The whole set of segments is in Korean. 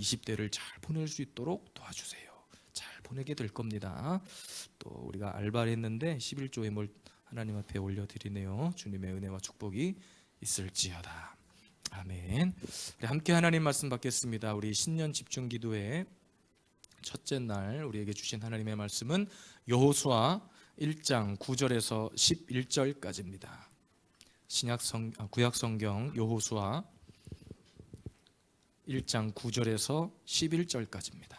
20대를 잘 보낼 수 있도록 도와주세요. 잘 보내게 될 겁니다. 또 우리가 알바를 했는데 11조에 뭘 하나님 앞에 올려드리네요. 주님의 은혜와 축복이 있을지어다. 아멘. 우리 함께 하나님 말씀 받겠습니다. 우리 신년 집중 기도회 첫째 날 우리에게 주신 하나님의 말씀은 여호수아 1장 9절에서 11절까지입니다. 신약 성 아, 구약 성경 여호수아 1장 9절에서 11절까지입니다.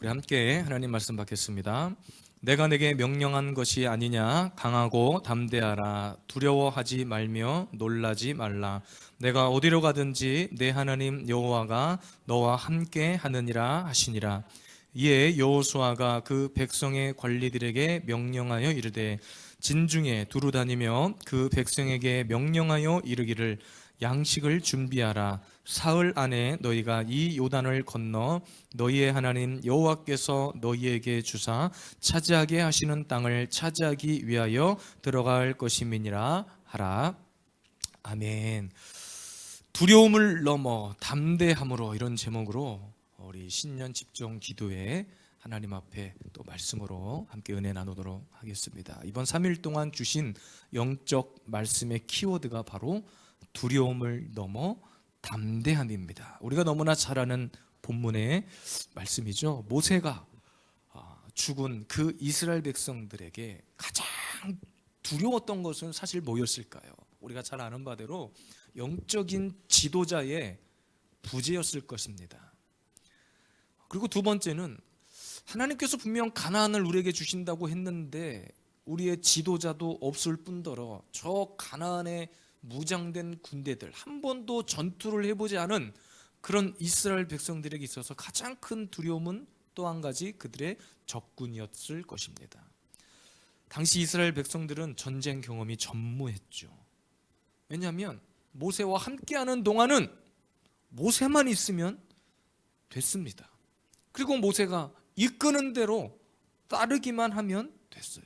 우리 함께 하나님 말씀 받겠습니다. 내가 내게 명령한 것이 아니냐 강하고 담대하라 두려워하지 말며 놀라지 말라 내가 어디로 가든지 내 하나님 여호와가 너와 함께 하느니라 하시니라 이에 여호수아가 그 백성의 관리들에게 명령하여 이르되 진중에 두루 다니며 그 백성에게 명령하여 이르기를 양식을 준비하라. 사흘 안에 너희가 이 요단을 건너 너희의 하나님 여호와께서 너희에게 주사 차지하게 하시는 땅을 차지하기 위하여 들어갈 것임이니라 하라. 아멘. 두려움을 넘어 담대함으로 이런 제목으로 우리 신년 집중 기도에 하나님 앞에 또 말씀으로 함께 은혜 나누도록 하겠습니다. 이번 3일 동안 주신 영적 말씀의 키워드가 바로 두려움을 넘어 담대함입니다. 우리가 너무나 잘 아는 본문의 말씀이죠. 모세가 아, 죽은 그 이스라엘 백성들에게 가장 두려웠던 것은 사실 뭐였을까요? 우리가 잘 아는 바대로 영적인 지도자의 부재였을 것입니다. 그리고 두 번째는 하나님께서 분명 가나안을 우리에게 주신다고 했는데 우리의 지도자도 없을 뿐더러 저 가나안의 무장된 군대들 한 번도 전투를 해보지 않은 그런 이스라엘 백성들에게 있어서 가장 큰 두려움은 또 한 가지 그들의 적군이었을 것입니다. 당시 이스라엘 백성들은 전쟁 경험이 전무했죠. 왜냐하면 모세와 함께하는 동안은 모세만 있으면 됐습니다. 그리고 모세가 이끄는 대로 따르기만 하면 됐어요.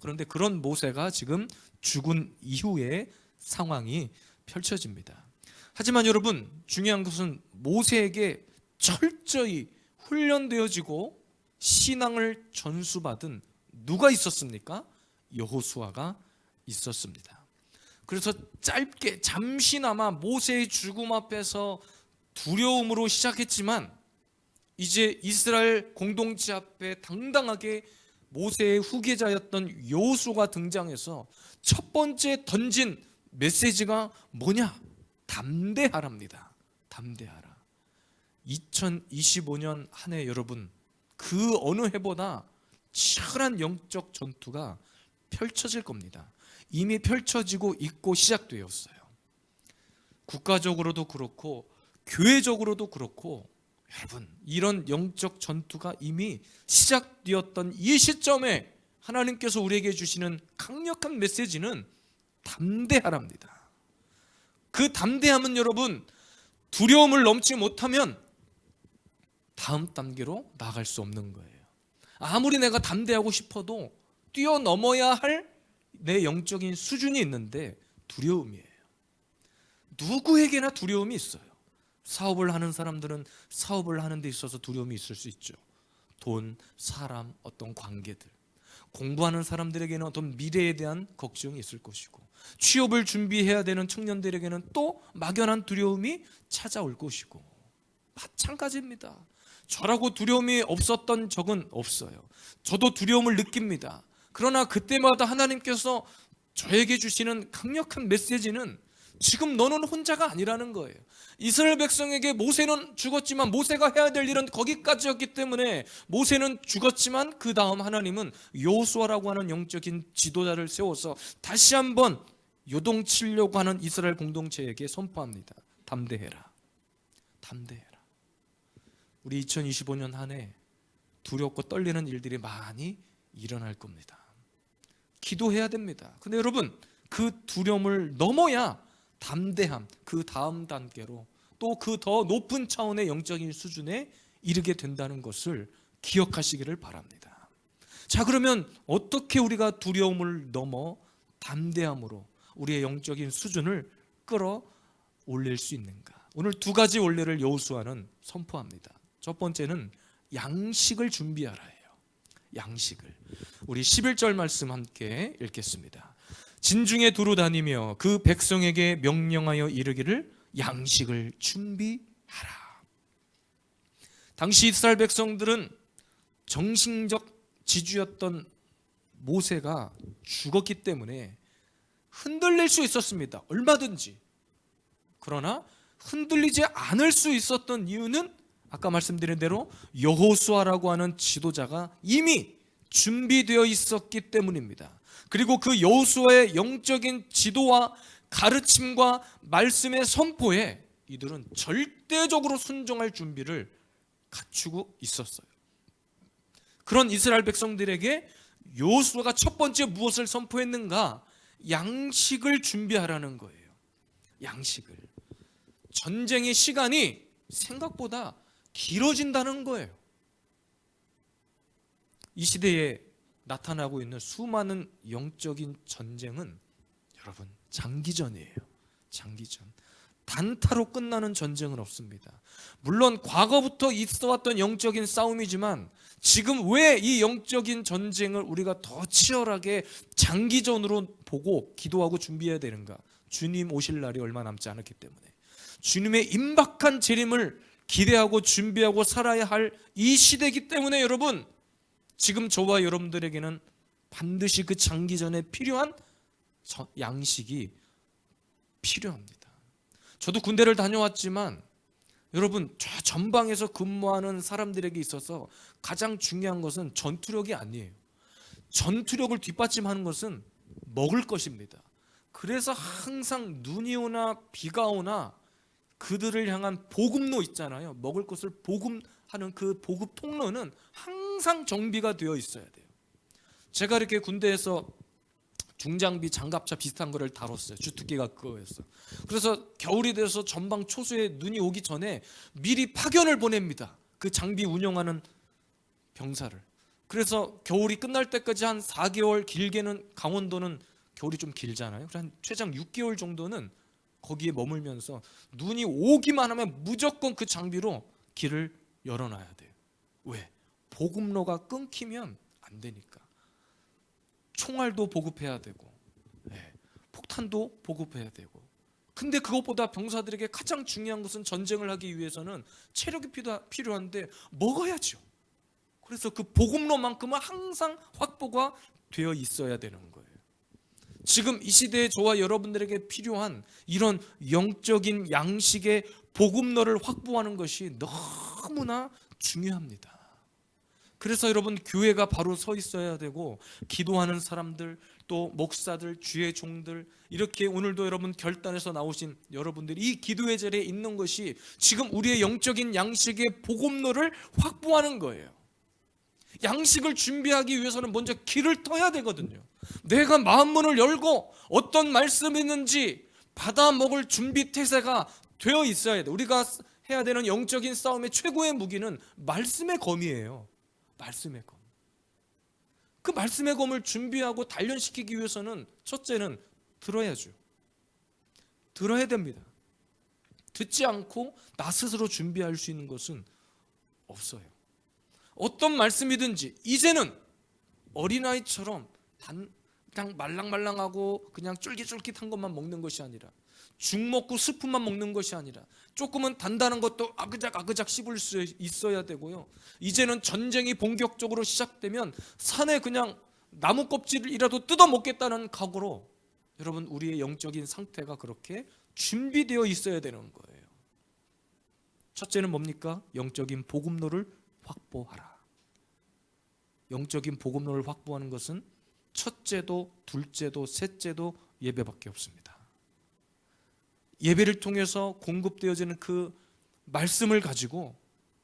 그런데 그런 모세가 지금 죽은 이후에 상황이 펼쳐집니다. 하지만 여러분 중요한 것은 모세에게 철저히 훈련되어지고 신앙을 전수받은 누가 있었습니까? 여호수아가 있었습니다. 그래서 짧게 잠시나마 모세의 죽음 앞에서 두려움으로 시작했지만 이제 이스라엘 공동체 앞에 당당하게 모세의 후계자였던 여호수가 등장해서 첫 번째 던진 메시지가 뭐냐? 담대하랍니다. 담대하라. 2025년 한 해 여러분 그 어느 해보다 치열한 영적 전투가 펼쳐질 겁니다. 이미 펼쳐지고 있고 시작되었어요. 국가적으로도 그렇고 교회적으로도 그렇고 여러분 이런 영적 전투가 이미 시작되었던 이 시점에 하나님께서 우리에게 주시는 강력한 메시지는 담대하랍니다. 그 담대함은 여러분 두려움을 넘지 못하면 다음 단계로 나갈 수 없는 거예요. 아무리 내가 담대하고 싶어도 뛰어넘어야 할 내 영적인 수준이 있는데 두려움이에요. 누구에게나 두려움이 있어요. 사업을 하는 사람들은 사업을 하는 데 있어서 두려움이 있을 수 있죠. 돈, 사람, 어떤 관계들. 공부하는 사람들에게는 어떤 미래에 대한 걱정이 있을 것이고 취업을 준비해야 되는 청년들에게는 또 막연한 두려움이 찾아올 것이고 마찬가지입니다. 저라고 두려움이 없었던 적은 없어요. 저도 두려움을 느낍니다. 그러나 그때마다 하나님께서 저에게 주시는 강력한 메시지는 지금 너는 혼자가 아니라는 거예요. 이스라엘 백성에게 모세는 죽었지만 모세가 해야 될 일은 거기까지였기 때문에 모세는 죽었지만 그 다음 하나님은 여호수아라고 하는 영적인 지도자를 세워서 다시 한번 요동치려고 하는 이스라엘 공동체에게 선포합니다. 담대해라. 담대해라. 우리 2025년 한 해 두렵고 떨리는 일들이 많이 일어날 겁니다. 기도해야 됩니다. 근데 여러분 그 두려움을 넘어야 담대함 그 다음 단계로 또 그 더 높은 차원의 영적인 수준에 이르게 된다는 것을 기억하시기를 바랍니다. 자 그러면 어떻게 우리가 두려움을 넘어 담대함으로 우리의 영적인 수준을 끌어 올릴 수 있는가? 오늘 두 가지 원리를 여호수아는 선포합니다. 첫 번째는 양식을 준비하라예요. 양식을. 우리 11절 말씀 함께 읽겠습니다. 진중에 두루 다니며 그 백성에게 명령하여 이르기를 양식을 준비하라. 당시 이스라엘 백성들은 정신적 지주였던 모세가 죽었기 때문에 흔들릴 수 있었습니다. 얼마든지. 그러나 흔들리지 않을 수 있었던 이유는 아까 말씀드린 대로 여호수아라고 하는 지도자가 이미 준비되어 있었기 때문입니다. 그리고 그 여호수아의 영적인 지도와 가르침과 말씀의 선포에 이들은 절대적으로 순종할 준비를 갖추고 있었어요. 그런 이스라엘 백성들에게 여호수아가 첫 번째 무엇을 선포했는가? 양식을 준비하라는 거예요. 양식을. 전쟁의 시간이 생각보다 길어진다는 거예요. 이 시대에 나타나고 있는 수많은 영적인 전쟁은 여러분 장기전이에요. 장기전. 단타로 끝나는 전쟁은 없습니다. 물론 과거부터 있어왔던 영적인 싸움이지만 지금 왜 이 영적인 전쟁을 우리가 더 치열하게 장기전으로 보고 기도하고 준비해야 되는가? 주님 오실 날이 얼마 남지 않았기 때문에 주님의 임박한 재림을 기대하고 준비하고 살아야 할 이 시대이기 때문에 여러분 지금 저와 여러분들에게는 반드시 그 장기 전에 필요한 양식이 필요합니다. 저도 군대를 다녀왔지만 여러분 저 전방에서 근무하는 사람들에게 있어서 가장 중요한 것은 전투력이 아니에요. 전투력을 뒷받침하는 것은 먹을 것입니다. 그래서 항상 눈이 오나 비가 오나 그들을 향한 보급로 있잖아요. 먹을 것을 보급하는 그 보급 통로는 항상 정비가 되어 있어야 돼요. 제가 이렇게 군대에서 중장비 장갑차 비슷한 거를 다뤘어요. 주특기가 그거였어. 그래서 겨울이 돼서 전방 초소에 눈이 오기 전에 미리 파견을 보냅니다. 그 장비 운영하는 병사를. 그래서 겨울이 끝날 때까지 한 4개월 길게는 강원도는 겨울이 좀 길잖아요. 그래서 한 최장 6개월 정도는 거기에 머물면서 눈이 오기만 하면 무조건 그 장비로 길을 열어놔야 돼요. 왜? 보급로가 끊기면 안 되니까. 총알도 보급해야 되고, 네, 폭탄도 보급해야 되고. 근데 그것보다 병사들에게 가장 중요한 것은 전쟁을 하기 위해서는 체력이 필요한데 먹어야죠. 그래서 그 보급로만큼은 항상 확보가 되어 있어야 되는 거예요. 지금 이 시대에 저와 여러분들에게 필요한 이런 영적인 양식의 보급로를 확보하는 것이 너무나 중요합니다. 그래서 여러분 교회가 바로 서 있어야 되고 기도하는 사람들 또 목사들 주의 종들 이렇게 오늘도 여러분 결단해서 나오신 여러분들이 이 기도의 자리에 있는 것이 지금 우리의 영적인 양식의 보급로를 확보하는 거예요. 양식을 준비하기 위해서는 먼저 길을 터야 되거든요. 내가 마음문을 열고 어떤 말씀이 있는지 받아 먹을 준비 태세가 되어 있어야 돼. 우리가 해야 되는 영적인 싸움의 최고의 무기는 말씀의 검이에요. 말씀의 검. 그 말씀의 검을 준비하고 단련시키기 위해서는 첫째는 들어야죠. 들어야 됩니다. 듣지 않고 나 스스로 준비할 수 있는 것은 없어요. 어떤 말씀이든지 이제는 어린아이처럼 단, 그냥 말랑말랑하고 그냥 쫄깃쫄깃한 것만 먹는 것이 아니라 죽 먹고 스프만 먹는 것이 아니라 조금은 단단한 것도 아그작 아그작 씹을 수 있어야 되고요. 이제는 전쟁이 본격적으로 시작되면 산에 그냥 나무 껍질이라도 뜯어 먹겠다는 각오로 여러분 우리의 영적인 상태가 그렇게 준비되어 있어야 되는 거예요. 첫째는 뭡니까? 영적인 복음로를 확보하라. 영적인 복음로를 확보하는 것은 첫째도 둘째도 셋째도 예배밖에 없습니다. 예배를 통해서 공급되어지는 그 말씀을 가지고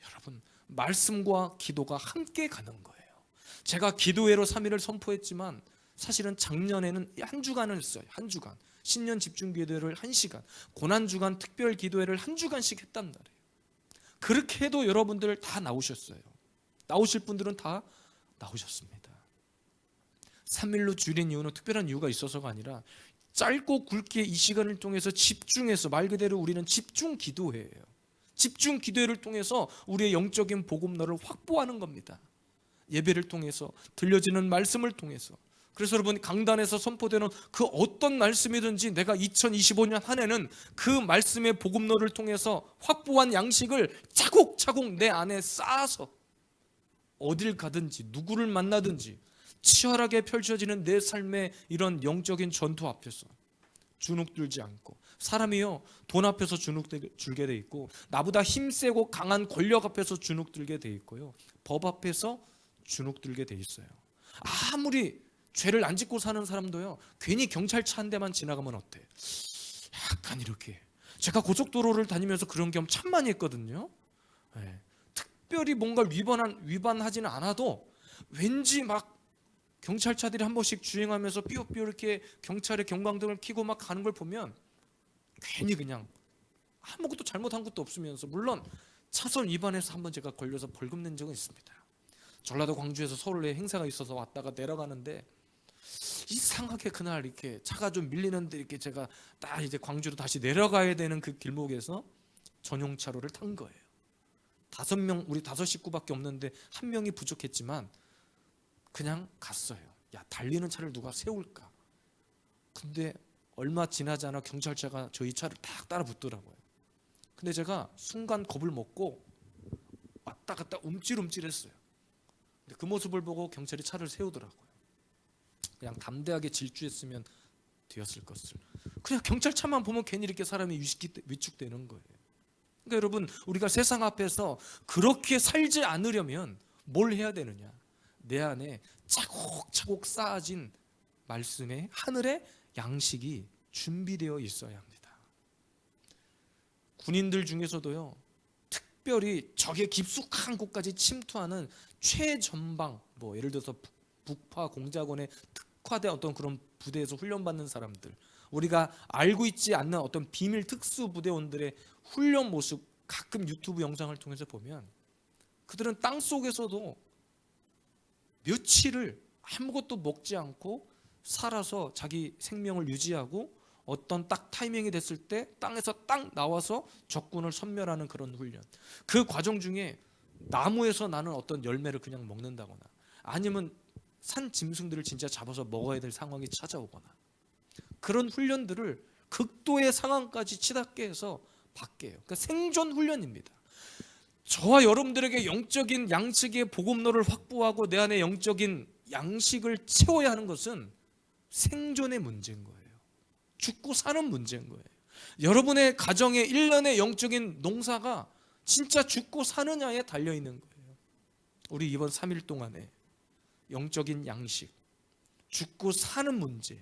여러분 말씀과 기도가 함께 가는 거예요. 제가 기도회로 3일을 선포했지만 사실은 작년에는 한 주간을 했어요. 한 주간. 신년 집중 기도회를 한 시간, 고난 주간 특별 기도회를 한 주간씩 했단 말이에요. 그렇게 해도 여러분들 다 나오셨어요. 나오실 분들은 다 나오셨습니다. 3일로 줄인 이유는 특별한 이유가 있어서가 아니라 짧고 굵게 이 시간을 통해서 집중해서 말 그대로 우리는 집중 기도회예요. 집중 기도회를 통해서 우리의 영적인 복음너를 확보하는 겁니다. 예배를 통해서 들려지는 말씀을 통해서 그래서 여러분 강단에서 선포되는 그 어떤 말씀이든지 내가 2025년 한 해는 그 말씀의 복음너를 통해서 확보한 양식을 차곡차곡 내 안에 쌓아서 어딜 가든지 누구를 만나든지 치열하게 펼쳐지는 내 삶의 이런 영적인 전투 앞에서 주눅들지 않고 사람이요 돈 앞에서 주눅들게 돼 있고 나보다 힘세고 강한 권력 앞에서 주눅들게 돼 있고요. 법 앞에서 주눅들게 돼 있어요. 아무리 죄를 안 짓고 사는 사람도요 괜히 경찰차 한 대만 지나가면 어때? 약간 이렇게. 제가 고속도로를 다니면서 그런 경험 참 많이 했거든요. 예. 특별히 뭔가 위반한 위반하지는 않아도 왠지 막 경찰차들이 한 번씩 주행하면서 삐요삐요 이렇게 경찰의 경광등을 켜고 막 가는 걸 보면 괜히 그냥 아무것도 잘못한 것도 없으면서 물론 차선 위반해서 한 번 제가 걸려서 벌금 낸 적은 있습니다. 전라도 광주에서 서울에 행사가 있어서 왔다가 내려가는데 이상하게 그날 이렇게 차가 좀 밀리는데 이렇게 제가 딱 이제 광주로 다시 내려가야 되는 그 길목에서 전용 차로를 탄 거예요. 다섯 명 우리 다섯 식구밖에 없는데 한 명이 부족했지만 그냥 갔어요. 야 달리는 차를 누가 세울까? 근데 얼마 지나지 않아 경찰차가 저희 차를 딱 따라 붙더라고요. 근데 제가 순간 겁을 먹고 왔다 갔다 움찔움찔했어요. 근데 그 모습을 보고 경찰이 차를 세우더라고요. 그냥 담대하게 질주했으면 되었을 것을. 그냥 경찰차만 보면 괜히 이렇게 사람이 위축- 위축되는 거예요. 그러니까 여러분 우리가 세상 앞에서 그렇게 살지 않으려면 뭘 해야 되느냐? 내 안에 차곡차곡 쌓아진 말씀의 하늘의 양식이 준비되어 있어야 합니다. 군인들 중에서도요. 특별히 적의 깊숙한 곳까지 침투하는 최전방 뭐 예를 들어서 북- 북파 공작원에 특화된 어떤 그런 부대에서 훈련받는 사람들 우리가 알고 있지 않는 어떤 비밀 특수 부대원들의 훈련 모습 가끔 유튜브 영상을 통해서 보면 그들은 땅 속에서도 며칠을 아무것도 먹지 않고 살아서 자기 생명을 유지하고 어떤 딱 타이밍이 됐을 때 땅에서 딱 나와서 적군을 섬멸하는 그런 훈련. 그 과정 중에 나무에서 나는 어떤 열매를 그냥 먹는다거나 아니면 산 짐승들을 진짜 잡아서 먹어야 될 상황이 찾아오거나 그런 훈련들을 극도의 상황까지 치닫게 해서 받게 해요. 그러니까 생존 훈련입니다. 저와 여러분들에게 영적인 양식의 복음로를 확보하고 내 안에 영적인 양식을 채워야 하는 것은 생존의 문제인 거예요. 죽고 사는 문제인 거예요. 여러분의 가정의 1년의 영적인 농사가 진짜 죽고 사느냐에 달려 있는 거예요. 우리 이번 3일 동안에 영적인 양식, 죽고 사는 문제,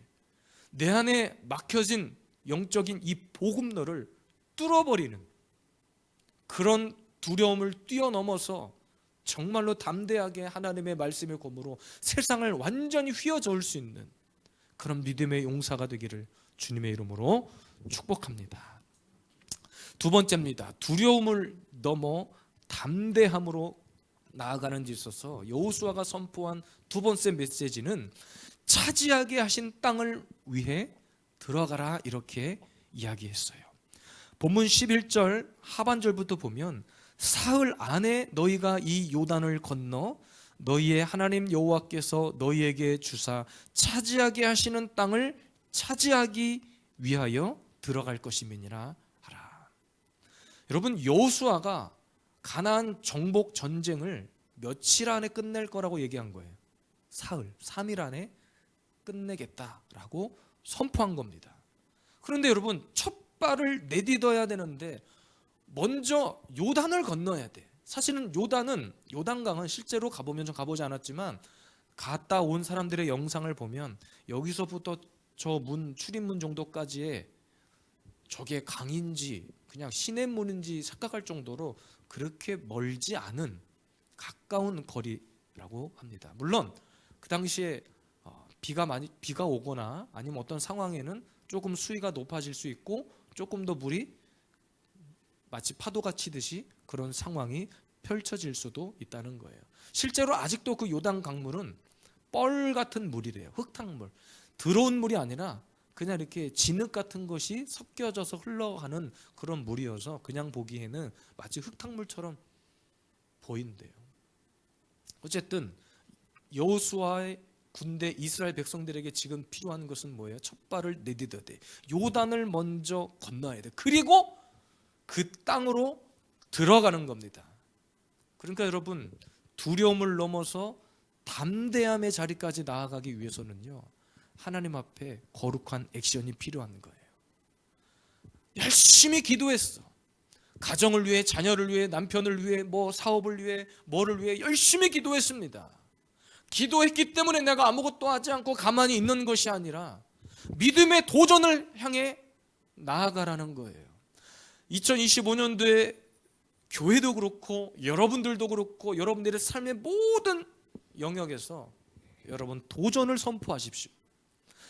내 안에 막혀진 영적인 이 복음로를 뚫어버리는 그런 두려움을 뛰어넘어서 정말로 담대하게 하나님의 말씀의 검으로 세상을 완전히 휘어저을 수 있는 그런 믿음의 용사가 되기를 주님의 이름으로 축복합니다. 두 번째입니다. 두려움을 넘어 담대함으로 나아가는 데 있어서 여호수아가 선포한 두 번째 메시지는 차지하게 하신 땅을 위해 들어가라 이렇게 이야기했어요. 본문 11절 하반절부터 보면 사흘 안에 너희가 이 요단을 건너 너희의 하나님 여호와께서 너희에게 주사 차지하게 하시는 땅을 차지하기 위하여 들어갈 것임이니라 하라. 여러분 여호수아가 가나안 정복 전쟁을 며칠 안에 끝낼 거라고 얘기한 거예요. 사흘, 3일 안에 끝내겠다라고 선포한 겁니다. 그런데 여러분 첫 발을 내딛어야 되는데 먼저 요단을 건너야 돼. 사실은 요단은 요단강은 실제로 가보면 좀 가보지 않았지만 갔다 온 사람들의 영상을 보면 여기서부터 저 문 출입문 정도까지의 저게 강인지 그냥 시냇물인지 착각할 정도로 그렇게 멀지 않은 가까운 거리라고 합니다. 물론 그 당시에 어, 비가 많이 비가 오거나 아니면 어떤 상황에는 조금 수위가 높아질 수 있고 조금 더 물이 마치 파도가 치듯이 그런 상황이 펼쳐질 수도 있다는 거예요. 실제로 아직도 그 요단 강물은 뻘 같은 물이래요. 흙탕물. 들어온 물이 아니라 그냥 이렇게 진흙 같은 것이 섞여져서 흘러가는 그런 물이어서 그냥 보기에는 마치 흙탕물처럼 보인대요. 어쨌든 여호수아의 군대 이스라엘 백성들에게 지금 필요한 것은 뭐예요? 첫 발을 내디뎌야 돼. 요단을 먼저 건너야 돼. 그리고 그 땅으로 들어가는 겁니다. 그러니까 여러분 두려움을 넘어서 담대함의 자리까지 나아가기 위해서는요. 하나님 앞에 거룩한 액션이 필요한 거예요. 열심히 기도했어. 가정을 위해, 자녀를 위해, 남편을 위해, 뭐 사업을 위해, 뭐를 위해 열심히 기도했습니다. 기도했기 때문에 내가 아무것도 하지 않고 가만히 있는 것이 아니라 믿음의 도전을 향해 나아가라는 거예요. 2025년도에 교회도 그렇고 여러분들도 그렇고 여러분들의 삶의 모든 영역에서 여러분 도전을 선포하십시오.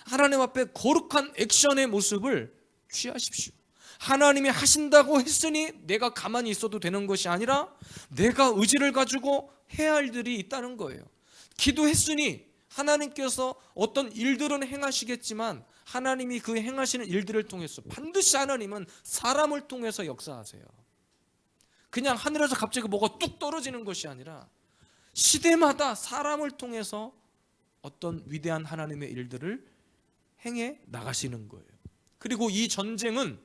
하나님 앞에 거룩한 액션의 모습을 취하십시오. 하나님이 하신다고 했으니 내가 가만히 있어도 되는 것이 아니라 내가 의지를 가지고 해야 할 일이 있다는 거예요. 기도했으니 하나님께서 어떤 일들은 행하시겠지만 하나님이 그 행하시는 일들을 통해서 반드시 하나님은 사람을 통해서 역사하세요. 그냥 하늘에서 갑자기 뭐가 뚝 떨어지는 것이 아니라 시대마다 사람을 통해서 어떤 위대한 하나님의 일들을 행해 나가시는 거예요. 그리고 이 전쟁은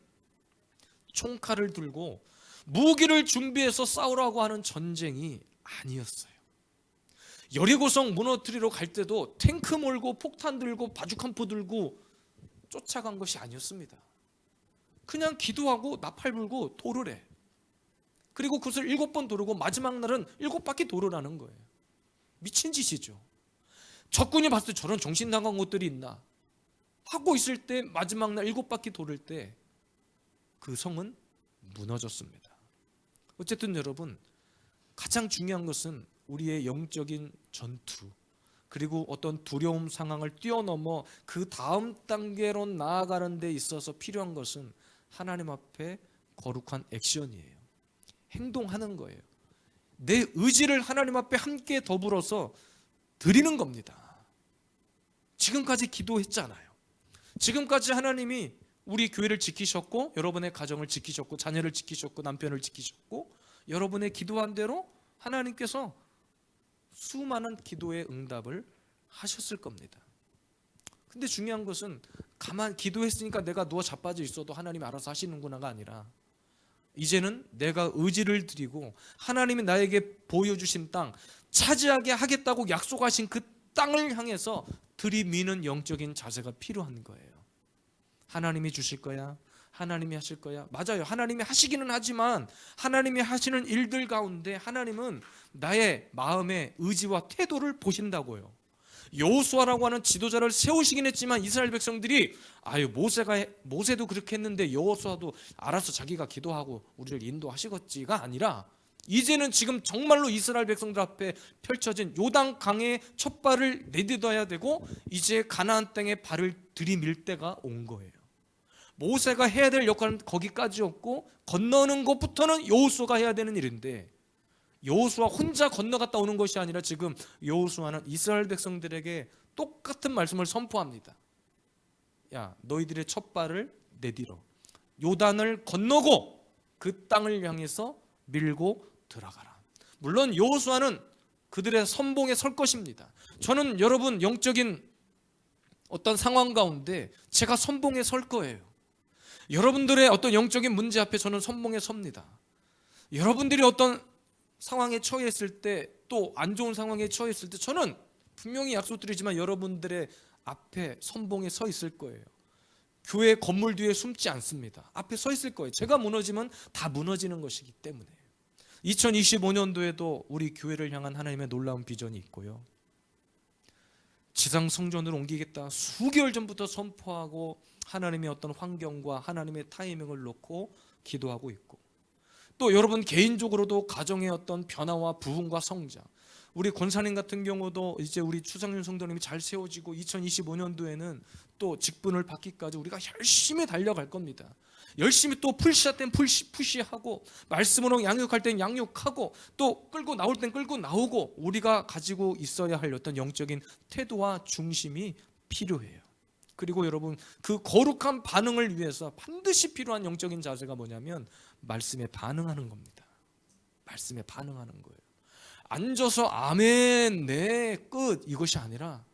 총칼을 들고 무기를 준비해서 싸우라고 하는 전쟁이 아니었어요. 여리고성 무너뜨리러 갈 때도 탱크 몰고 폭탄 들고 바주칸포 들고 쫓아간 것이 아니었습니다. 그냥 기도하고 나팔 불고 도를 해. 그리고 그것을 일곱 번 도르고 마지막 날은 일곱 바퀴 도르라는 거예요. 미친 짓이죠. 적군이 봤을 때 저런 정신 나간 것들이 있나 하고 있을 때 마지막 날 일곱 바퀴 도를 때그 성은 무너졌습니다. 어쨌든 여러분 가장 중요한 것은 우리의 영적인 전투 그리고 어떤 두려움 상황을 뛰어넘어 그 다음 단계로 나아가는 데 있어서 필요한 것은 하나님 앞에 거룩한 액션이에요. 행동하는 거예요. 내 의지를 하나님 앞에 함께 더불어서 드리는 겁니다. 지금까지 기도했잖아요. 지금까지 하나님이 우리 교회를 지키셨고 여러분의 가정을 지키셨고 자녀를 지키셨고 남편을 지키셨고 여러분의 기도한 대로 하나님께서 수많은 기도의 응답을 하셨을 겁니다. 근데 중요한 것은 가만 기도했으니까 내가 누워 자빠져 있어도 하나님이 알아서 하시는구나가 아니라 이제는 내가 의지를 드리고 하나님이 나에게 보여주신 땅 차지하게 하겠다고 약속하신 그 땅을 향해서 들이미는 영적인 자세가 필요한 거예요. 하나님이 주실 거야. 하나님이 하실 거야. 맞아요. 하나님이 하시기는 하지만 하나님이 하시는 일들 가운데 하나님은 나의 마음의 의지와 태도를 보신다고요. 여호수아라고 하는 지도자를 세우시긴 했지만 이스라엘 백성들이 아유 모세가 모세도 그렇게 했는데 여호수아도 알아서 자기가 기도하고 우리를 인도하시겠지가 아니라 이제는 지금 정말로 이스라엘 백성들 앞에 펼쳐진 요단 강의 첫 발을 내딛어야 되고 이제 가나안 땅에 발을 들이밀 때가 온 거예요. 모세가 해야 될 역할은 거기까지였고 건너는 것부터는 여호수아가 해야 되는 일인데 여호수아 혼자 건너갔다 오는 것이 아니라 지금 여호수아는 이스라엘 백성들에게 똑같은 말씀을 선포합니다. 야, 너희들의 첫 발을 내디러 요단을 건너고 그 땅을 향해서 밀고 들어가라. 물론 여호수아는 그들의 선봉에 설 것입니다. 저는 여러분 영적인 어떤 상황 가운데 제가 선봉에 설 거예요. 여러분들의 어떤 영적인 문제 앞에 저는 선봉에 섭니다. 여러분들이 어떤 상황에 처했을 때 또 안 좋은 상황에 처했을 때 저는 분명히 약속드리지만 여러분들의 앞에 선봉에 서 있을 거예요. 교회 건물 뒤에 숨지 않습니다. 앞에 서 있을 거예요. 제가 무너지면 다 무너지는 것이기 때문에. 2025년도에도 우리 교회를 향한 하나님의 놀라운 비전이 있고요. 지상 성전으로 옮기겠다. 수개월 전부터 선포하고 하나님의 어떤 환경과 하나님의 타이밍을 놓고 기도하고 있고 또 여러분 개인적으로도 가정의 어떤 변화와 부흥과 성장 우리 권사님 같은 경우도 이제 우리 추상윤 성도님이 잘 세워지고 2025년도에는 또 직분을 받기까지 우리가 열심히 달려갈 겁니다. 열심히 또 푸시할 땐 푸시, 푸시하고 말씀으로 양육할 땐 양육하고 또 끌고 나올 땐 끌고 나오고 우리가 가지고 있어야 할 어떤 영적인 태도와 중심이 필요해요. 그리고 여러분 그 거룩한 반응을 위해서 반드시 필요한 영적인 자세가 뭐냐면 말씀에 반응하는 겁니다. 말씀에 반응하는 거예요. 앉아서 아멘, 네, 끝 이것이 아니라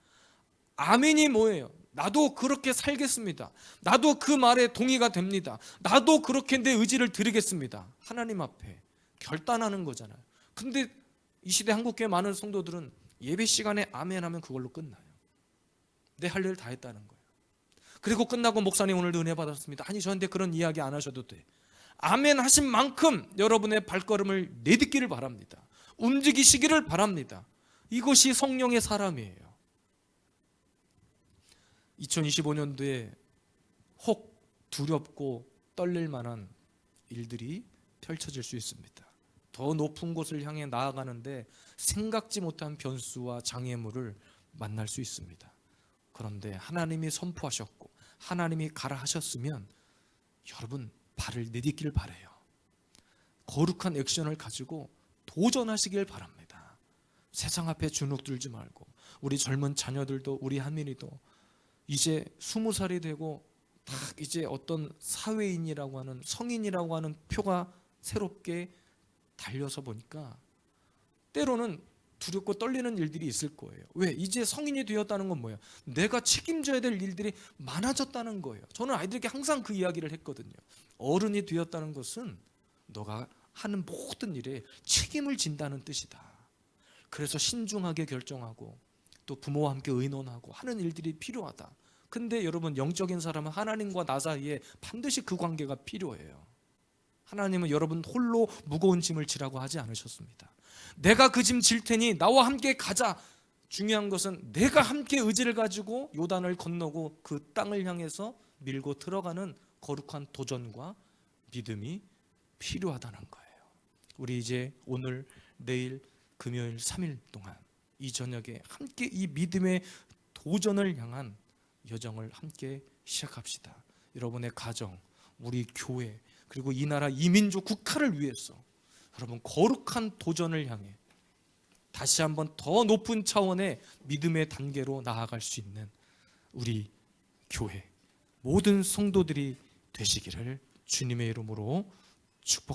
아멘이 뭐예요? 나도 그렇게 살겠습니다. 나도 그 말에 동의가 됩니다. 나도 그렇게 내 의지를 드리겠습니다. 하나님 앞에 결단하는 거잖아요. 근데 이 시대 한국교회 많은 성도들은 예배 시간에 아멘 하면 그걸로 끝나요. 내 할일다 했다는 거예요. 그리고 끝나고 목사님 오늘도 은혜 받았습니다. 아니 저한테 그런 이야기 안 하셔도 돼. 아멘 하신 만큼 여러분의 발걸음을 내딛기를 바랍니다. 움직이시기를 바랍니다. 이것이 성령의 사람이에요. 2025년도에 혹 두렵고 떨릴 만한 일들이 펼쳐질 수 있습니다. 더 높은 곳을 향해 나아가는데 생각지 못한 변수와 장애물을 만날 수 있습니다. 그런데 하나님이 선포하셨고 하나님이 가라 하셨으면 여러분 발을 내딛기를 바래요. 거룩한 액션을 가지고 도전하시길 바랍니다. 세상 앞에 주눅 들지 말고 우리 젊은 자녀들도 우리 한민이도 이제 스무 살이 되고 딱 이제 어떤 사회인이라고 하는 성인이라고 하는 표가 새롭게 달려서 보니까 때로는 두렵고 떨리는 일들이 있을 거예요. 왜? 이제 성인이 되었다는 건 뭐예요? 내가 책임져야 될 일들이 많아졌다는 거예요. 저는 아이들에게 항상 그 이야기를 했거든요. 어른이 되었다는 것은 너가 하는 모든 일에 책임을 진다는 뜻이다. 그래서 신중하게 결정하고 또 부모와 함께 의논하고 하는 일들이 필요하다. 근데 여러분 영적인 사람은 하나님과 나 사이에 반드시 그 관계가 필요해요. 하나님은 여러분 홀로 무거운 짐을 지라고 하지 않으셨습니다. 내가 그 짐 질 테니 나와 함께 가자. 중요한 것은 내가 함께 의지를 가지고 요단을 건너고 그 땅을 향해서 밀고 들어가는 거룩한 도전과 믿음이 필요하다는 거예요. 우리 이제 오늘 내일 금요일 3일 동안 이 저녁에 함께 이 믿음의 도전을 향한 여정을 함께 시작합시다. 여러분의 가정, 우리 교회, 그리고 이 나라 이민족 국가를 위해서 여러분 거룩한 도전을 향해 다시 한번 더 높은 차원의 믿음의 단계로 나아갈 수 있는 우리 교회 모든 성도들이 되시기를 주님의 이름으로 축복합니다.